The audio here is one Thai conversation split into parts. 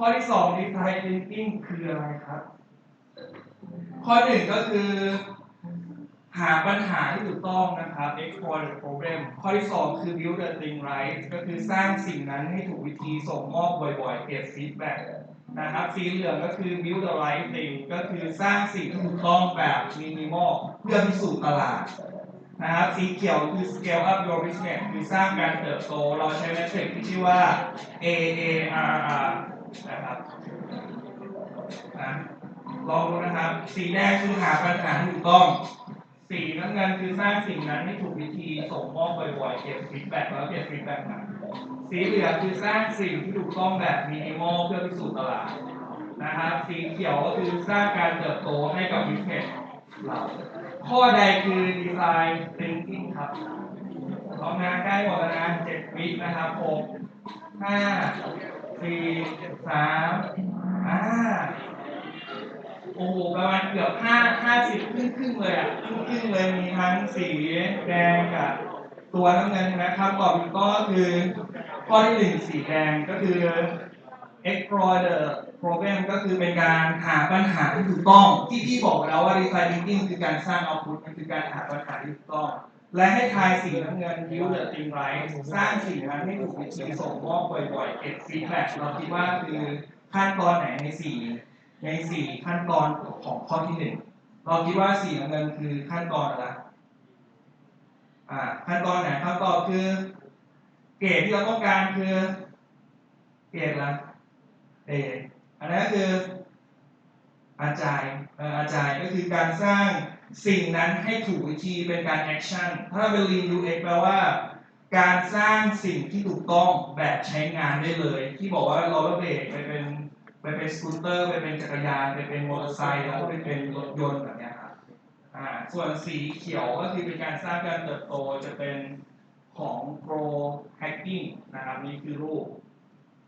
ข้อที่สอง design thinking คืออะไรครับ ข้อหนึ่งก็คือ หาปัญหาที่ถูกต้องนะครับ explore the problem ข้อที่สองคือ build the thing right ก็คือสร้างสิ่งนั้นให้ถูกวิธีส่งมอบบ่อยๆเก็บ feedback นะครับสีเหลืองก็คือ build the right thing ก็คือสร้างสิ่งที่ถูกต้องแบบ minimal เพื่อพิสูจน์ตลาดนะครับสีเขียวคือ scale up your business คือสร้างการเติบโต เราใช้เมทริกที่ชื่อว่า AARR นะครับนะลองดูนะครับ สีแดงคือหาปัญหาถูกต้อง สีน้ำเงินคือสร้างสิ่งนั้นให้ถูกวิธีส่งมอบบ่อยๆเก็บฟีดแบ็กแล้วเก็บฟีดแบ็กมาสีเหลืองคือสร้างสิ่งที่ถูกต้องแบบมินิมอลเพื่อพิสูจน์ตลาดนะครับ สีเขียวก็คือสร้างการเติบโตให้กับบิสเนสเราข้อใดคือ design thinking ครับลองานใกล้หมดแล้วนะเจ็ดวินะครับหกห้า สี่สามอ่าโอ้โหประมาณเกือบห้าห้าสิบครึ่งครึ่งเลยอะครึ่งครึ่งเลยมีทั้งสีแดงกับตัวน้ำเงินนะครับตอบถูกต้องก็คือข้อที่หนึ่งสีแดงก็คือ explore the problem ก็คือเป็นการหาปัญหาที่ถูกต้อง ที่พี่บอกแล้วว่า design thinking คือการสร้าง output มันคือการหาปัญหาที่ถูกต้อง และให้ทายสีน้ำเงิน build the thing right สร้างสิ่งนั้นให้ถูกวิธีส่งมอบบ่อยๆเก็บ feedback เราคิดว่าคือขั้นตอนไหนในสี่ในสี่ขั้นตอนของข้อที่หนึ่งเราคิดว่าสีน้ำเงินคือขั้นตอนอะไรอ่าขั้นตอนไหนคำตอบคือ เกรดที่เราต้องการคือเกรดอะเอออันนั้นก็คืออาจารยเอ่ออาจารย์ก็คือการสร้าง สิ่งนั้นให้ถูกวิธีเป็นการแอคชั่น ถ้าเป็น Lean UX แปลว่า การสร้างสิ่งที่ถูกต้องแบบใช้งานได้เลย ที่บอกว่าเราเบรกไปเป็นไปเป็นสกูตเตอร์ไปเป็นจักรยานไปเป็นมอเตอร์ไซค์แล้วก็ไปเป็นรถยนต์แบบนี้ครับอ่าส่วนสีเขียวก็คือเป็นการสร้างการเติบโตจะเป็นของ Pro Hacking นะครับนี่คือรูป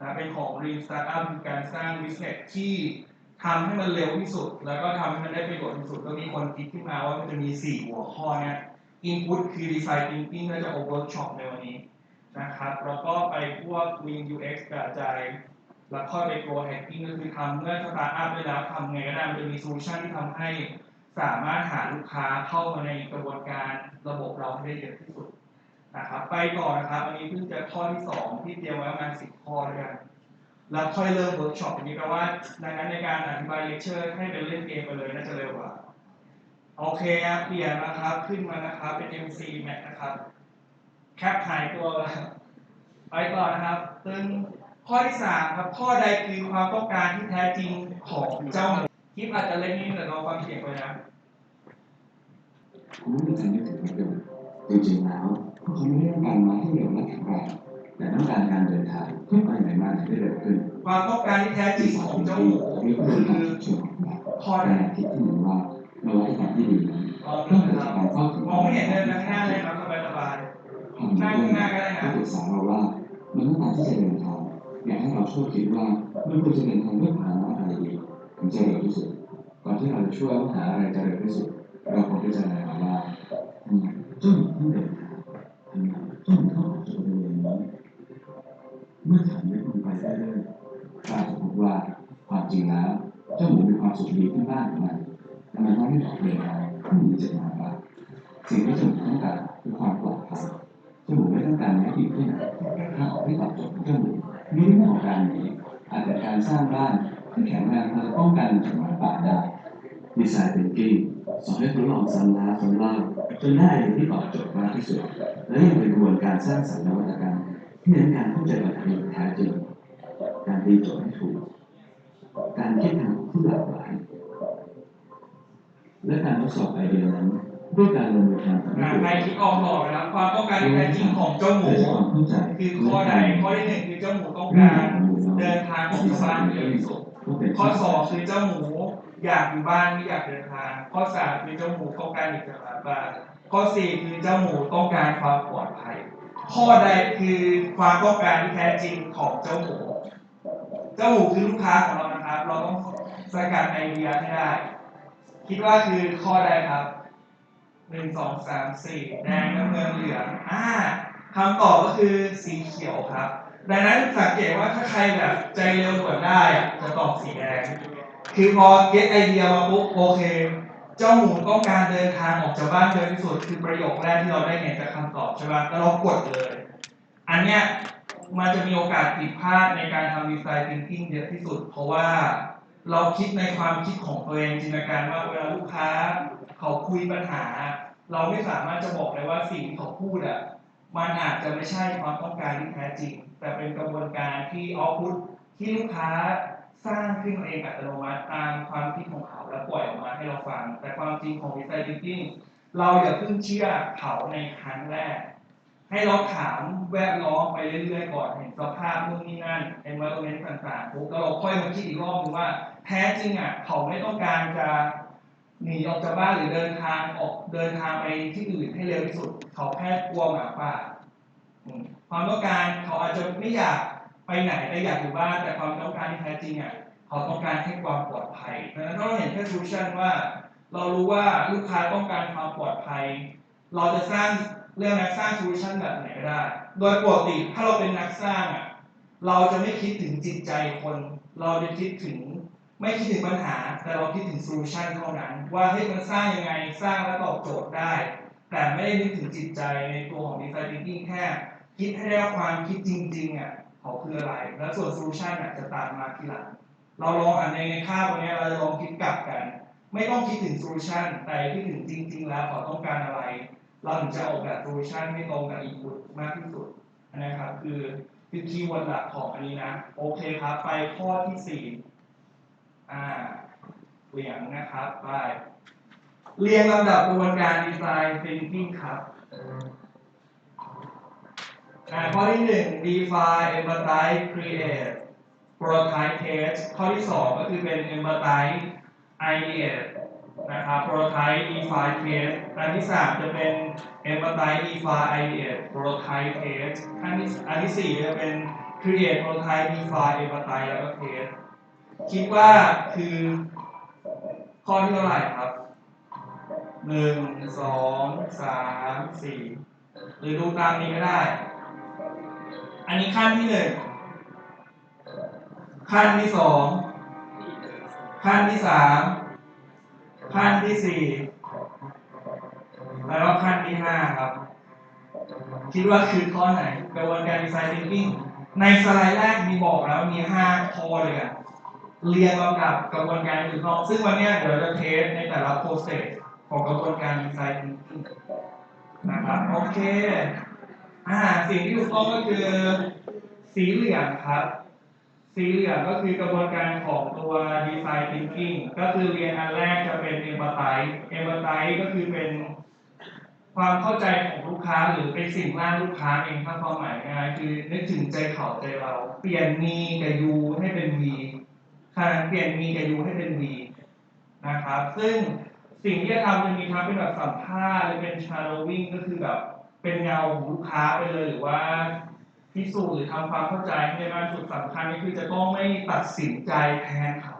นะเป็นของ Green Startup คือการสร้าง business ที่ ทำให้มันเร็วที่สุด แล้วก็ทำให้มันได้ประโยชน์ที่สุดก็มีคนคิดขึ้นมาว่ามันจะมี 4 หัวข้อเนี้ย Input คือ Design Thinking ก็จะ o workshop ในวันนี้นะครับแล้วก็ไปพวก Lean UX กระจายแล้วค่อยไป Grow Hacking ก็คือทำเมื่อ Startup ได้แล้วทำไงก็ได้มันจะมีโซลูชันที่ทำให้สามารถหาลูกค้าเข้ามาในกระบวนการระบบเราให้ได้เยอะที่สุดนะครับไปต่อนนะครับ อันนี้เพิ่งจะข้อที่สองที่เตรียมไว้ประมาณสิบข้อด้วยกัน แล้วค่อยเริ่มเวิร์กช็อปอันนี้แปลว่าดังนั้นในการอธิบายเลคเชอร์ให้เป็นเล่นเกมไปเลยน่าจะเร็วกว่าโอเคครับเปลี่ยนนะครับ ขึ้นมานะครับ เป็น MC Max นะครับ แคปหายตัวแล้วไปต่อนะครับซึ่งข้อที่สามครับ ข้อใดคือความต้องการที่แท้จริงของเจ้าคลิปอาจจะเล่นนิดแต่เราฟังเสียงไปนะผมไม่มีการนึกถึงประโยชน์จริงๆแล้วพวกเขาไม่ได้ต้องการมาให้เร็วและแข็งแรง แต่ต้องการการเดินทางเพื่อไปไหนมาไหนได้เร็วขึ้น ความต้องการที่แท้จริงของเจ้าหมูนี่ก็คืเป็นการอฉุกเฉินแบบข้อแต่ใดคิดขึ้นมาว่านวัตกรรมที่ดีนั้นลองต้ดูองเกิดนะครับจากการเข้าถึงมองไม่เห็นเลยนะข้างหน้าเลยครับสบายสบายความรู้ก็ปรึกษาเราว่ามันต้องการที่จะเดินทางอยากให้เราช่วยคิดว่ามันควรจะเดินทางด้วยพาหนะอะไรดีถึงจะเร็วที่สุดก่อนที่เราจะช่วยว่าหาอะไรจะเร็วที่สุดเราควรพิจารณาว่าทำไมเจ้าหนูต้องเดินทางทำไมเจ้าหนูต้อง มื่อถามย้อนไปเรื่อยๆก็อาจจะพบว่าความจริงแล้วเจ้าหมูมีความสุขดีที่บ้านของมันแต่มันต้องไม่ออกเดินทางเพื่อหนีจากหมาป่าสิ่งที่เจ้าหมูต้องการคือความปลอดภัยเจ้าหมูไม่ต้องการแม้อยู่ที่ไหนถ้าออกให้ตอบโจทย์ของเจ้าหมูนี่ไม่ใช่ของการหนีอาจจะการสร้างบ้านที่แข็งแรงเพอจะป้องกันจากหมาป่าได้ดีไซน์เป็นกิ้งสอนให้ทดลองซ้ำแล้วซ้ำเล่าจนได้อะไรที่ตอบโจทย์มากที่สุดและยังเป็นกระบวนการสร้างสรรค์นวัตกรรม ที่เน้นการเข้าใจปัญหาอย่างแท้จริงการตีโจทย์ให้ถูก การคิดทางที่หลากหลายและการทดสอบไอเดียนั้นด้วยการลงมือทำกับอ่าใครคิดออกบอกนะครับความต้องการที่แท้จริงของเจ้าหมูและความเข้าใจคือข้อใดข้อที่หนึ่งคือเจ้าหมูต้องการ เดินทางออกจากบ้านให้เร็วที่สุดข้อสองคือเจ้าหมูอยากอยู่บ้านไม่อยากเดินทาง ข้อสามคือเจ้าหมูต้องการอยู่จากบ้านข้อสี่คือเจ้าหมูต้องการความปลอดภัย ข้อใดคือความต้องการที่แท้จริงของเจ้าหมูเจ้าหมูคือลูกค้าของเรานะครับ เราต้องสกัดไอเดียให้ได้ คิดว่าคือข้อใดครับหนึ่งสองสามสี่แดงน้ำเงินเหลืองอ่าคำตอบก็คือสีเขียวครับ ดังนั้นสังเกตว่าถ้าใครแบบใจเร็วกว่าได้จะตอบสีแดง คือพอเก็ตไอเดียมาปุ๊บโอเค เจ้าหมูต้องการเดินทางออกจากบ้านเร็วที่สุดคือประโยคแรกที่เราได้เห็นจากคำตอบใช่ไหมแล้วเรากดเลย อันเนี้ยมันจะมีโอกาสผิดพลาดในการทำดีไซน์ thinking เยอะที่สุด เพราะว่าเราคิดในความคิดของตัวเองจินตนาการว่าเวลาลูกค้าเขาคุยปัญหา เราไม่สามารถจะบอกเลยว่าสิ่งที่เขาพูดอะมันอาจจะไม่ใช่ความต้องการที่แท้จริง แต่เป็นกระบวนการที่เอาพุทที่ลูกค้าสร้างขึ้นเองอัตโนมัติตามความคิดของเขา แล้วปล่อยออกมาให้เราฟัง แต่ความจริงของดีไซน์ thinking เราอย่าเพิ่งเชื่อเขาในครั้งแรก ให้เราถามแวดล้อมไปเรื่อยๆก่อนเห็นสภาพนู่นนี่นั่น environment ต่างๆปุ๊บแล้วเราค่อยมาคิดอีกรอบนึงว่า แท้จริงอะเขาไม่ต้องการจะหนีออกจากบ้านหรือเดินทางออกเดินทางไปที่อื่นให้เร็วที่สุด เขาแค่กลัวหมาป่าความต้องการเขาอาจจะไม่อยากไปไหนแต่อยากอยู่บ้านแต่ความต้องการที่แท้จริงอะ เขาต้องการให้ความปลอดภัยดังนั้นถ้าเราเห็นแค่ solution ว่า เรารู้ว่าลูกค้าต้องการความปลอดภัย เราจะสร้างเรื่องนักสร้างโซลูชันแบบไหนก็ได้ โดยปกติถ้าเราเป็นนักสร้างอะเราจะไม่คิดถึงจิตใจคน เราจะคิดถึงไม่คิดถึงปัญหา แต่เราคิดถึงโซลูชันเท่านั้น ว่าให้ยมันสร้างยังไงสร้างแล้วตอบโจทย์ได้ แต่ไม่ได้นึกถึงจิตใจในตัวของดีไซน์ thinking แค่คิดให้ได้ว่าความคิดจริงๆอะเขาคืออะไร แล้วส่วนโซลูชันอะจะตามมาทีหลัง เราลองอ่านในในค่าบวันนี้เราจะลองคิดกลับกัน ไม่ต้องคิดถึงโซลูชันแต่คิดถึงจริง ๆ แล้วเขาต้องการอะไร เราถึงจะออกแบบโซลูชันให้ตรงกับอินพุตมากที่สุดนะครับ คือคือคีย์เวิร์ดหลักของอันนี้นะ โอเคครับ ไปข้อที่สี่อ่าเหลียงนะครับไปเรียงลำดับกระบวนการดีไซน์ thinking ครับข้อที่หนึ่ง define empathize create prototype test ข้อที่สองก็คือเป็น empathize idea นะครับ prototype define test อันที่สามจะเป็น empathize define idea prototype test อันที่อันที่สี่จะเป็น create prototype define empathize แล้วก็ test คิดว่าคือข้อที่เท่าไหร่ครับหนึ่งสองสามสี่หรือดูตามนี้ก็ได้ อันนี้ขั้นที่หนึ่ง ขั้นที่สองขั้นที่สามขั้นที่สี่แล้วก็ขั้นที่ห้าครับ คิดว่าคือข้อไหนกระบวนการดีไซน์ thinking ในสไลด์แรกมีบอกแล้วมีห้าข้อเลยอะเรียงลำดับกระบวนการถูกต้องซึ่งวันนี้เดี๋ยวจะเทสในแต่ละ process ของกระบวนการดีไซน์ thinking นะครับโอเคอ่าสิ่งที่ถูกต้องก็คือสีเหลืองครับ สีเหลืองก็คือกระบวนการของตัว design thinking ก็คือเรียนอันแรกจะเป็น empathize empathize ก็คือเป็นความเข้าใจของลูกค้าหรือเป็นสิ่งร่างลูกค้าเองถ้าความหมายง่ายคือนึกถึงใจเขาใจเรา เปลี่ยนมีกับยูให้เป็นวีค่ะเปลี่ยนมีกับยูให้เป็นวีนะครับ ซึ่งสิ่งที่จะทำจะมีทั้งเป็นแบบสัมภาษณ์หรือเป็น shadowing ก็คือแบบเป็นเงาของลูกค้าไปเลยหรือว่า พิสูจน์หรือทำความเข้าใจให้มากสุดสำคัญก็คือจะต้องไม่ตัดสินใจแทนเขา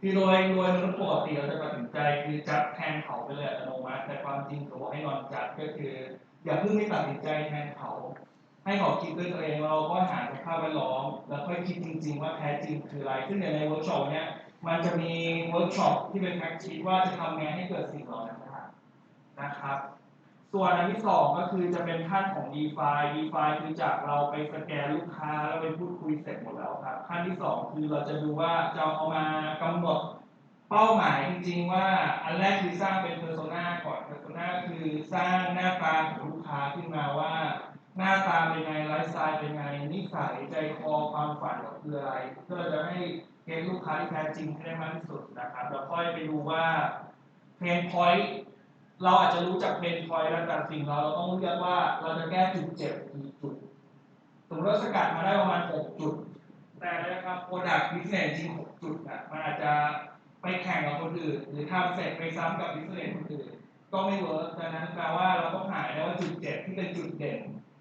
คือโดยโดยมนุษย์ปกติเราจะตัดสินใจคือจัดแทนเขาไปเลยอัตโนมัติแต่ความจริงเขาบอกให้นอนจัดก็คือ อย่าเพิ่งไม่ตัดสินใจแทนเขา ให้เขาคิดด้วยตัวเองเราก็หาสภาพแวดล้อมแล้วค่อยคิดจริง ๆ ว่าแท้จริงคืออะไรซึ่งในเวิร์กช็อปเนี้ยมันจะมีเวิร์กช็อปที่เป็นแพ็กชีว่าจะทำไงให้เกิดสิ่งเหล่านั้นได้นะครับ ส่วนอันที่สองก็คือจะเป็นขั้นของ DeFi DeFi คือจากเราไปสแกนลูกค้าแล้วไปพูดคุยเสร็จหมดแล้วครับ ขั้นที่สองคือเราจะดูว่าจะเอามากำหนดเป้าหมายจริงๆว่าอันแรกคือสร้างเป็น Persona ก่อน Persona คือสร้างหน้าตาของลูกค้าขึ้นมาว่า หน้าตาเป็นไงไลฟ์สไตล์เป็นไงนิสัยใจคอความฝันคืออะไร เพื่อจะให้เก็ตลูกค้าที่แท้จริงให้ได้มากที่สุดนะครับแล้วค่อยไปดูว่าเพนพอยต์ เราอาจจะรู้จักเพนพอยแล้วแต่สิ่งเราเราต้องเลือกว่าเราจะแก้จุดเจ็บกี่จุดสมมติว่าสกัดมาได้ประมาณ6จุด แต่นะครับโปรดักต์พิเศษจริง6จุดอะมันอาจจะไปแข่งกับคนอื่น หรือทำเสร็จไปซ้ำกับพิเศษคนอื่นก็ไม่เวิร์กดังนั้นแปลว่าเราต้องหาได้ว่าจุดเจ็บที่เป็นจุดเด่น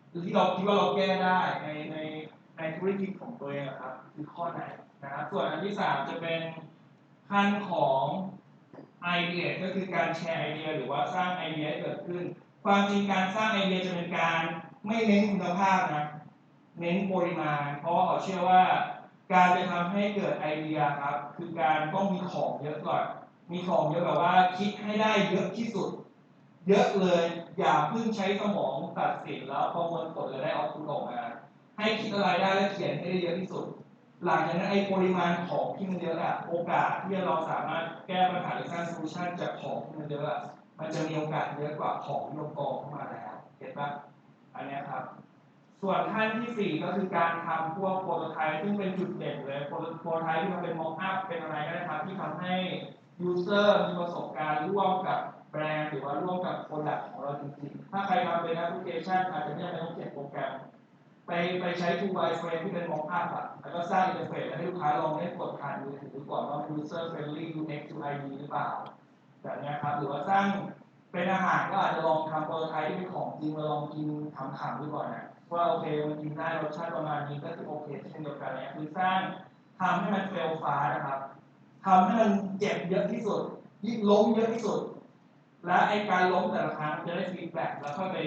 หรือที่เราคิดว่าเราแก้ได้ในในในธุรกิจของตัวเองครับ คือข้อไหนนะครับส่วนอันที่สามจะเป็นขั้นของ ไอเดียก็คือการแชร์ไอเดียหรือว่าสร้างไอเดียให้เกิดขึ้น ความจริงการสร้างไอเดียจะเป็นการไม่เน้นคุณภาพนะ เน้นปริมาณ เพราะว่าเขาเชื่อว่า การจะทำให้เกิดไอเดียครับ คือการต้องมีของเยอะก่อน มีของเยอะแบบว่าคิดให้ได้เยอะที่สุด เยอะเลย อย่าเพิ่งใช้สมองตัดสินแล้วประมวลผลแล้วได้ออกคุณออกมา ให้คิดอะไรได้แล้วเขียนให้ได้เยอะที่สุด หลังจากนั้นไอ้ปริมาณของที่มันเยอะอะโอกาสที่เราสามารถแก้ปัญหาหรือสร้างโซลูชันจากของที่มันเยอะอะมันจะมีโอกาสเยอะกว่าของที่เรากองเข้ามาแล้วเห็นปะอันนี้ครับ ส่วนขั้นที่สี่ก็คือการทำพวกโปรโตไทป์ซึ่งเป็นจุดเด่นเลยโปรโตไทป์ที่มันเป็นมอกอัพเป็นอะไรก็ได้ครับที่ทำให้ยูเซอร์มีประสบการณ์ร่วมกับแบรนด์หรือว่าร่วมกับโปรดักต์ของเราจริงๆ ถ้าใครทำเป็นแอปพลิเคชันอาจจะไม่จำเป็นต้องเขียนโปร ไปไปใช้ two by frame ที่เป็นมอกอัพอะแล้วก็สร้างอินเทอร์เฟซแล้วให้ลูกค้าลองเล่นกดผ่านมือถือก่อนว่า user friendly UX UI ดีหรือเปล่าแบบนี้ครับหรือว่าสร้างเป็นอาหารก็อาจจะลองทำโปรโตไทป์ที่เป็นของจริงมาลองกินขำๆดูก่อนนะว่าโอเคมันกินได้รสชาติประมาณนี้ก็คือโอเคเช่นเดียวกันเนี่ยคือสร้างทำให้มันเฟลฟ้านะครับทำให้มันเจ็บเยอะที่สุดยิ่งล้มเยอะที่สุด และไอการล้มแต่ละครั้งจะได้ฟีดแบ็กแล้วค่อยไป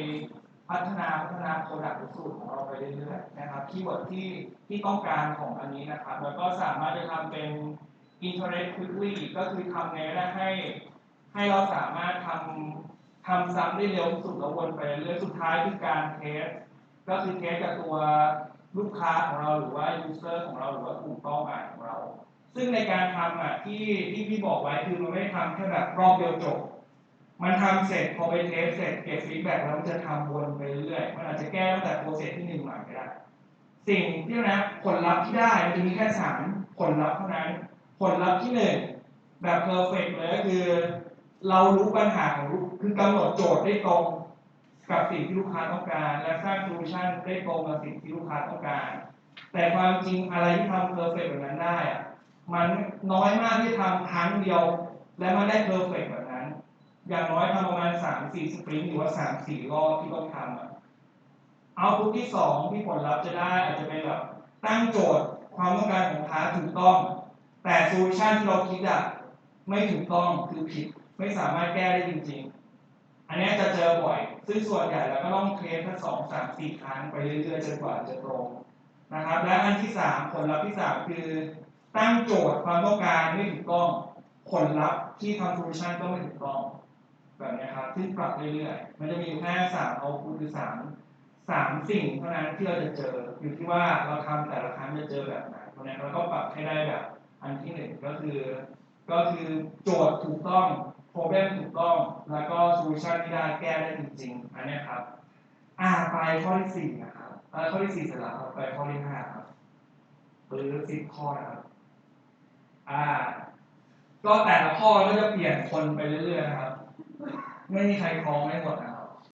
พัฒนาพัฒนาโปรดักต์สูตรของเราไปเรื่อยๆนะครับคีย์เวิร์ดที่ที่ต้องการของอันนี้นะครับ แล้วก็สามารถจะทำเป็น iterate quickly ก็คือทำไงก็ได้ให้ให้เราสามารถทำทำซ้ำได้เร็วสุดแล้ววนไปเรื่อยสุดท้ายคือการเทสก็คือเทสกับตัวลูกค้าของเราหรือว่า user ของเราหรือว่ากลุ่มเป้าหมายของเรา ซึ่งในการทำอะที่ที่พี่บอกไว้คือมันไม่ได้ทำแค่แบบรอบเดียวจบ มันทำเสร็จพอไปเทสเสร็จเก็บฟีดแบ็กแล้วมันจะทำวนไปเรื่อยมันอาจจะแก้ตั้งแต่โปรเซสที่หนึ่งมาก็ได้สิ่งที่นะผลลัพธ์ที่ได้มันจะมีแค่สามผลลัพธ์เท่านั้น ผลลัพธ์ที่หนึ่งแบบเพอร์เฟกเลยก็คือ เรารู้ปัญหาของลูกคือกำหนดโจทย์ได้ตรงกับสิ่งที่ลูกค้าต้องการ และสร้างโซลูชันได้ตรงกับสิ่งที่ลูกค้าต้องการ แต่ความจริงอะไรที่ทำเพอร์เฟกแบบนั้นได้อะมันน้อยมากที่ทำครั้งเดียว และมันได้เพอร์เฟกแบ อย่างน้อยทำประมาณสามสี่สปรินต์หรือว่าสามสี่รอบที่ต้องทำอะเอาพุทที่สองที่ผลลัพธ์จะได้อาจจะเป็นแบบตั้งโจทย์ความต้องการของลูกค้าถูกต้อง แต่โซลูชันที่เราคิดอะไม่ถูกต้องคือผิดไม่สามารถแก้ได้จริง ๆ อันนี้จะเจอบ่อย ซึ่งส่วนใหญ่เราก็ต้องเทสแค่สองสามสี่ครั้งไปเรื่อยๆจนกว่าจะตรงนะครับ และอันที่สามผลลัพธ์ที่สามคือ ตั้งโจทย์ความต้องการไม่ถูกต้อง ผลลัพธ์ที่ทำโซลูชันก็ไม่ถูกต้อง แบบนี้ครับ ซึ่งปรับเรื่อยๆ มันจะมีแค่สามเอาคูคือสามสามสิ่งเท่านั้นที่เราจะเจอ อยู่ที่ว่าเราทำแต่ละครั้งจะเจอแบบไหนเพราะนั้นเราก็ปรับให้ได้แบบ อันที่หนึ่งก็คือ ก็คือโจทย์ถูกต้อง problem ถูกต้อง แล้วก็ solution ที่ได้แก้ได้จริงๆ อันนี้ครับ อ่าไปข้อที่สี่นะครับข้อที่สี่เสร็จแล้วครับไปข้อที่ห้าครับหรือสิบข้อนะครับ อ่า ก็แต่ละข้อก็จะเปลี่ยนคนไปเรื่อยๆครับ ไม่มีใครคล้องได้หมดอะ